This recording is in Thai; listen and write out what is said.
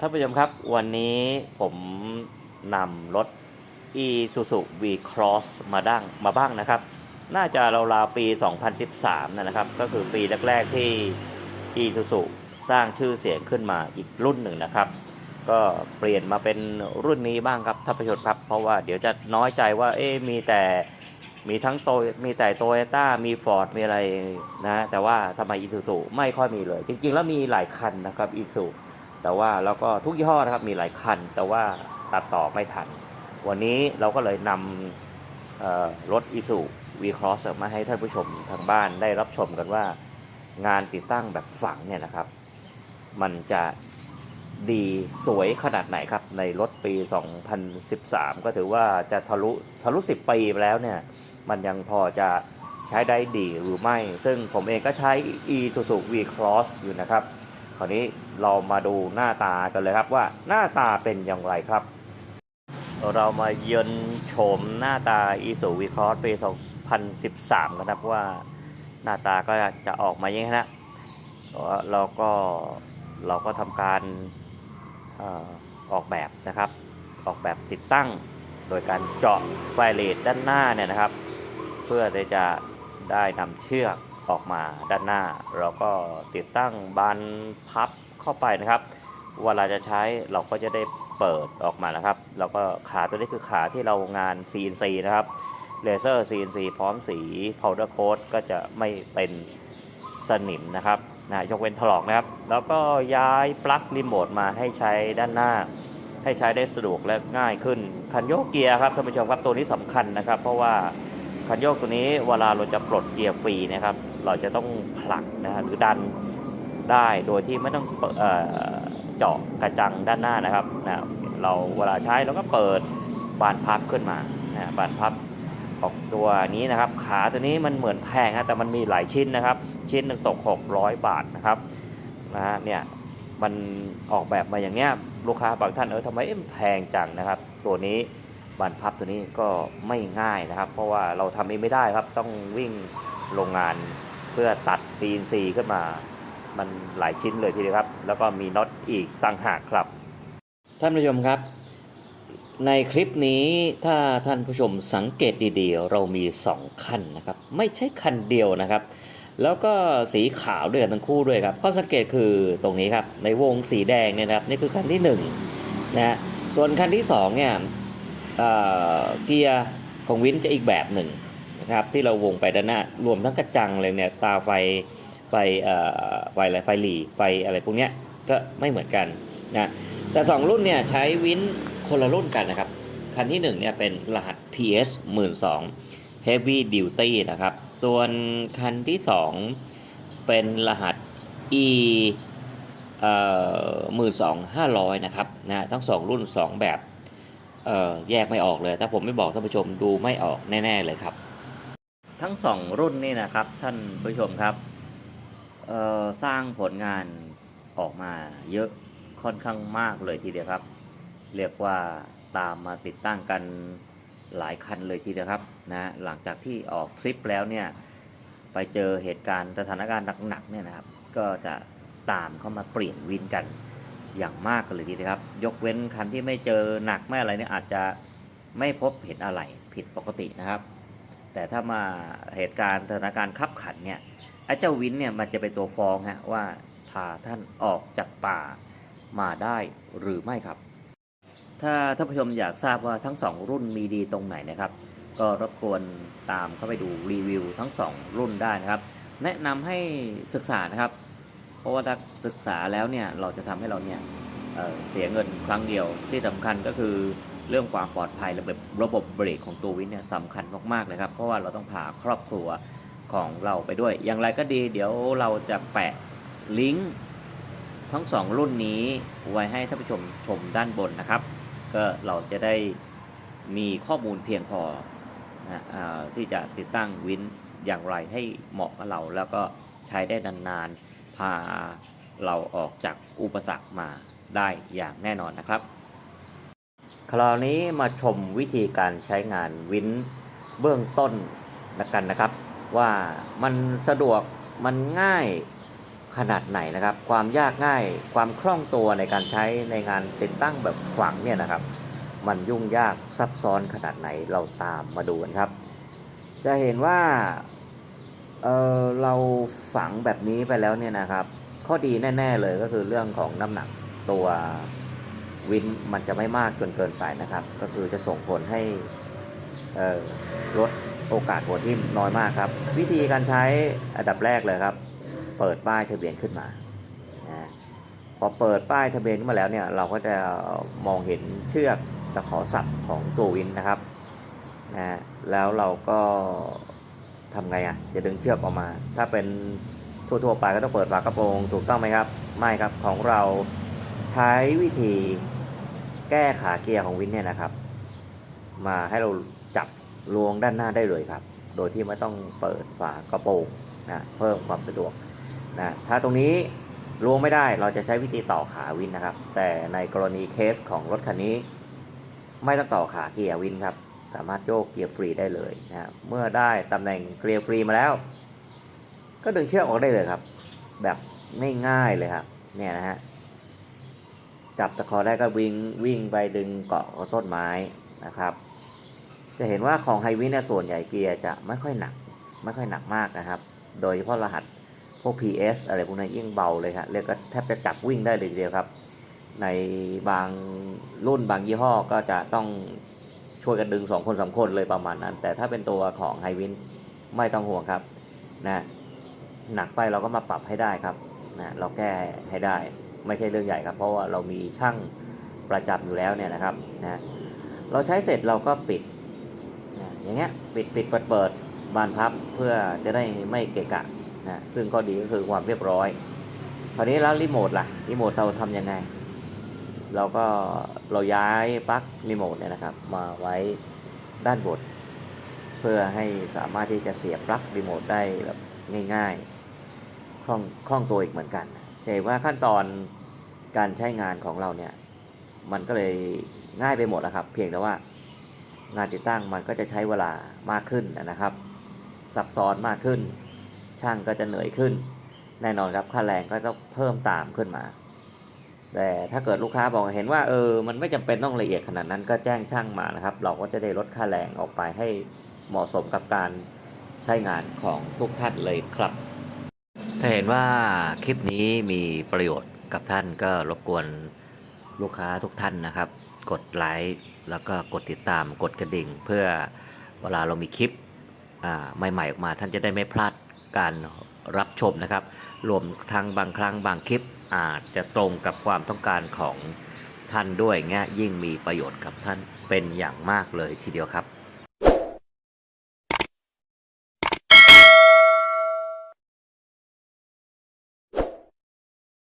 ท่านผู้ชมครับวันนี้ผมนำรถ Isuzu V-Cross มาดั้งมาบ้างนะครับ น่าจะราวๆปี 2013นะครับ ก็คือปีแรก ๆ ที่ Isuzu สร้างชื่อเสียงขึ้นมาอีกรุ่นหนึ่งนะครับ ก็เปลี่ยนมาเป็นรุ่นนี้บ้างครับท่านผู้ชมครับ เพราะว่าเดี๋ยวจะน้อยใจว่าเอ๊มีแต่มีทั้งโตมีแต่โตโยต้ามีฟอร์ดมีอะไรนะ แต่ว่าทำไม Isuzu ไม่ค่อยมีเลย จริงๆ แล้วมีหลายคันนะครับ Isuzu แต่ว่าแล้วก็ทุกยี่ห้อนะครับมีหลายคัน แต่ว่าตัดต่อไม่ทัน วันนี้เราก็เลยนำเอ่อรถ i s u v Cross มาให้ท่านผู้ชมทางบ้านได้รับชมกันว่างานติดตั้งแบบฝังเนี่ยนะครับ มันจะดีสวยขนาดไหนครับ ในรถปี 2013 ก็ถือว่าจะทะลุทะลุ 10 ปีไปแล้วเนี่ย มันยังพอจะใช้ได้ดีหรือไม่ ซึ่งผมเองก็ใช้ Isuzu V Cross อยู่นะครับ คราวนี้เรามาดูหน้าตากันเลยครับว่าหน้าตาเป็นอย่างไรครับ เรามาเยือนโฉมหน้าตา Isuzu V Cross ปี 2013 กันะครับว่าหน้าตาก็จะออกมาอย่างนี้นะเราก็เราก็ทำการออออกแบบนะครับ ออกแบบติดตั้งโดยการเจาะไฟเลสด้านหน้าเนี่ยนะครับ เพื่อที่จะได้นำเชือก ออกมาด้านหน้า เราก็ติดตั้งบานพับเข้าไปนะครับ เวลาจะใช้เราก็จะได้เปิดออกมานะครับ แล้วก็ขาตัวนี้คือขาที่เรางาน CNC นะครับเลเซอร์ CNC พร้อมสี powder coat ก็จะไม่เป็นสนิมนะครับนะยกเว้นถลอกนะครับ แล้วก็ย้ายปลั๊กรีโมทมาให้ใช้ด้านหน้า ให้ใช้ได้สะดวกและง่ายขึ้น คันโยกเกียร์ครับท่านผู้ชมครับตัวนี้สำคัญนะครับ เพราะว่าคันโยกตัวนี้เวลาเราจะปลดเกียร์ฟรีนะครับ เราจะต้องผลักนะฮะหรือดันได้โดยที่ไม่ต้องเอเจาะกระจังด้านหน้านะครับนะเราเวลาใช้เราก็เปิดบานพับขึ้นมานะบานพับออกตัวนี้นะครับ ขาตัวนี้มันเหมือนแพงนะแต่มันมีหลายชิ้นนะครับ ชิ้นหนึ่งตก 600 บาทนะครับนะฮะเนี่ยมันออกแบบมาอย่างเงี้ยลูกค้าบางท่านเออทำไมเอ๊ะมันแพงจังนะครับ ตัวนี้บานพับตัวนี้ก็ไม่ง่ายนะครับ เพราะว่าเราทำเองไม่ได้ครับต้องวิ่งโรงงาน เพื่อตัด CNC ขึ้นมามันหลายชิ้นเลยทีเดียวครับ แล้วก็มีน็อตอีกต่างหากครับ ท่านผู้ชมครับ ในคลิปนี้ถ้าท่านผู้ชมสังเกตดีๆ เรามี 2 คันนะครับ ไม่ใช่คันเดียวนะครับ แล้วก็สีขาวด้วยกันทั้งคู่ด้วยครับข้อสังเกตคือตรงนี้ครับ ในวงสีแดงเนี่ยนะครับ นี่คือคันที่1นะฮะส่วนคันที่2เนี่ยเกียร์ของวินจะอีกแบบหนึ่ง นะครับที่เราวงไปด้านหน้ารวมทั้งกระจังเลยเนี่ยตาไฟไฟเอ่อไฟอะไรไฟหลีไฟอะไรพวกเนี้ยก็ไม่เหมือนกันนะแต่ 2 รุ่นเนี่ยใช้วินคนละรุ่นกันนะครับคันที่1เนี่ยเป็นรหัส PS 12 Heavy Duty นะครับ ส่วนคันที่ 2 เป็นรหัส E เอ่อหมื่นสองห้าร้อยนะครับนะทั้งสองรุ่น 2 แบบเอ่อแยกไม่ออกเลย ถ้าผมไม่บอกท่านผู้ชมดูไม่ออกแน่ ๆ เลยครับ ทั้ง2รุ่นนี่นะครับ ท่านผู้ชมครับสร้างผลงานออกมาเยอะค่อนข้างมากเลยทีเดียวครับ เรียกว่าตามมาติดตั้งกันหลายคันเลยทีเดียวครับนะหลังจากที่ออกทริปแล้วเนี่ยไปเจอเหตุการณ์สถานการณ์หนักๆเนี่ยนะครับ ก็จะตามเข้ามาเปลี่ยนวินกันอย่างมากเลยทีเดียวครับ ยกเว้นคันที่ไม่เจอหนักไม่อะไรเนี่ยอาจจะไม่พบเห็นอะไรผิดปกตินะครับ แต่ถ้ามาเหตุการณ์สถานการณ์ขับขันเนี่ยไอ้เจ้าวินเนี่ยมันจะเป็นตัวฟ้องฮะว่าพาท่านออกจากป่ามาได้หรือไม่ครับ ถ้าท่านผู้ชมอยากทราบว่าทั้ง 2 รุ่นมีดีตรงไหนนะครับ ก็รบกวนตามเข้าไปดูรีวิวทั้ง 2 รุ่นได้นะครับ แนะนำให้ศึกษานะครับ เพราะว่าถ้าศึกษาแล้วเนี่ยเราจะทำให้เราเนี่ยเเสียเงินครั้งเดียวที่สำคัญก็คือ เรื่องความปลอดภัยระบบระบบเบรกของตัววินเนี่ยสำคัญมากๆเลยครับ เพราะว่าเราต้องพาครอบครัวของเราไปด้วย อย่างไรก็ดี เดี๋ยวเราจะแปะลิงก์ทั้งสองรุ่นนี้ไว้ให้ท่านผู้ชมชมด้านบนนะครับ ก็เราจะได้มีข้อมูลเพียงพอนะที่จะติดตั้งวินอย่างไรให้เหมาะกับเรา แล้วก็ใช้ได้นานๆพาเราออกจากอุปสรรคมาได้อย่างแน่นอนนะครับ คราวนี้มาชมวิธีการใช้งานวินเบื้องต้นกันนะครับ ว่ามันสะดวกมันง่ายขนาดไหนนะครับ ความยากง่ายความคล่องตัวในการใช้ในงานติดตั้งแบบฝังเนี่ยนะครับ มันยุ่งยากซับซ้อนขนาดไหนเราตามมาดูกันครับ จะเห็นว่าเเราฝังแบบนี้ไปแล้วเนี่ยนะครับ ข้อดีแน่ ๆเลยก็คือเรื่องของน้ำหนักตัว วินมันจะไม่มากจนเกินไปนะครับ ก็คือจะส่งผลให้ลดโอกาสหัวทิ่มน้อยมากครับ วิธีการใช้อันดับแรกเลยครับ เปิดป้ายทะเบียนขึ้นมานะพอเปิดป้ายทะเบียนขึ้นมาแล้วเนี่ยเราก็จะมองเห็นเชือกตะขอสับของตัววินนะครับนะแล้วเราก็ทำไงอะจะดึงเชือกออกมา ถ้าเป็นทั่วๆไปก็ต้องเปิดฝากระโปรงถูกต้องไหมครับ ไม่ครับของเราใช้วิธี แก้ขาเกียร์ของวินเนี่ยนะครับ มาให้เราจับลวงด้านหน้าได้เลยครับ โดยที่ไม่ต้องเปิดฝากระโปรงนะเพิ่มความสะดวกนะถ้าตรงนี้ลวงไม่ได้เราจะใช้วิธีต่อขาวินนะครับ แต่ในกรณีเคสของรถคันนี้ ไม่ต้องต่อขาเกียร์วินครับ สามารถโยกเกียร์ฟรีได้เลยนะเมื่อได้ตำแหน่งเกียร์ฟรีมาแล้ว ก็ดึงเชือกออกได้เลยครับ แบบง่ายๆเลยครับเนี่ยนะฮะ จับตะขอได้ก็วิ่งวิ่งไปดึงเกาะต้นไม้นะครับ จะเห็นว่าของไฮวินเนี่ยส่วนใหญ่เกียร์จะไม่ค่อยหนัก ไม่ค่อยหนักมากนะครับ โดยเฉพาะรหัสพวก PS อะไรพวกนี้ยิ่งเบาเลยครับเรียกก็แทบจะจับวิ่งได้เลยทีเดียวครับ ในบางรุ่นบางยี่ห้อก็จะต้องช่วยกันดึง 2 คนสาคนเลยประมาณนั้น แต่ถ้าเป็นตัวของไฮวินไม่ต้องห่วงครับนะหนักไปเราก็มาปรับให้ได้ครับนะเราแก้ให้ได้ ไม่ใช่เรื่องใหญ่ครับ เพราะว่าเรามีช่างประจำอยู่แล้วเนี่ยนะครับนะเราใช้เสร็จเราก็ปิดนะอย่างเงี้ยปิดปิดเปิดเปิดบานพับเพื่อจะได้ไม่เกะกะนะซึ่งข้อดีก็คือความเรียบร้อยคราวนี้แล้วรีโมทล่ะรีโมทเราทำยังไง เราก็เราย้ายปลั๊กรีโมทเนี่ยนะครับ มาไว้ด้านบนเพื่อให้สามารถที่จะเสียบปลั๊กรีโมทได้แบบง่ายๆคล่องคล่องตัวอีกเหมือนกันจะเห็นว่าขั้นตอน การใช้งานของเราเนี่ย มันก็เลยง่ายไปหมดนะครับ เพียงแต่ว่างานติดตั้งมันก็จะใช้เวลามากขึ้นนะครับ ซับซ้อนมากขึ้น ช่างก็จะเหนื่อยขึ้น แน่นอนครับค่าแรงก็ต้องเพิ่มตามขึ้นมา แต่ถ้าเกิดลูกค้าบอกเห็นว่าเออมันไม่จำเป็นต้องละเอียดขนาดนั้นก็แจ้งช่างมานะครับ เราก็จะได้ลดค่าแรงออกไปให้เหมาะสมกับการใช้งานของทุกท่านเลยครับ ถ้าเห็นว่าคลิปนี้มีประโยชน์ กับท่านก็รบกวนลูกค้าทุกท่านนะครับ กดไลค์แล้วก็กดติดตามกดกระดิ่ง เพื่อเวลาเรามีคลิปใหม่ๆออกมาท่านจะได้ไม่พลาดการรับชมนะครับ รวมทั้งบางครั้งบางคลิปอาจจะตรงกับความต้องการของท่านด้วยเงี้ยยิ่งมีประโยชน์กับท่านเป็นอย่างมากเลยทีเดียวครับ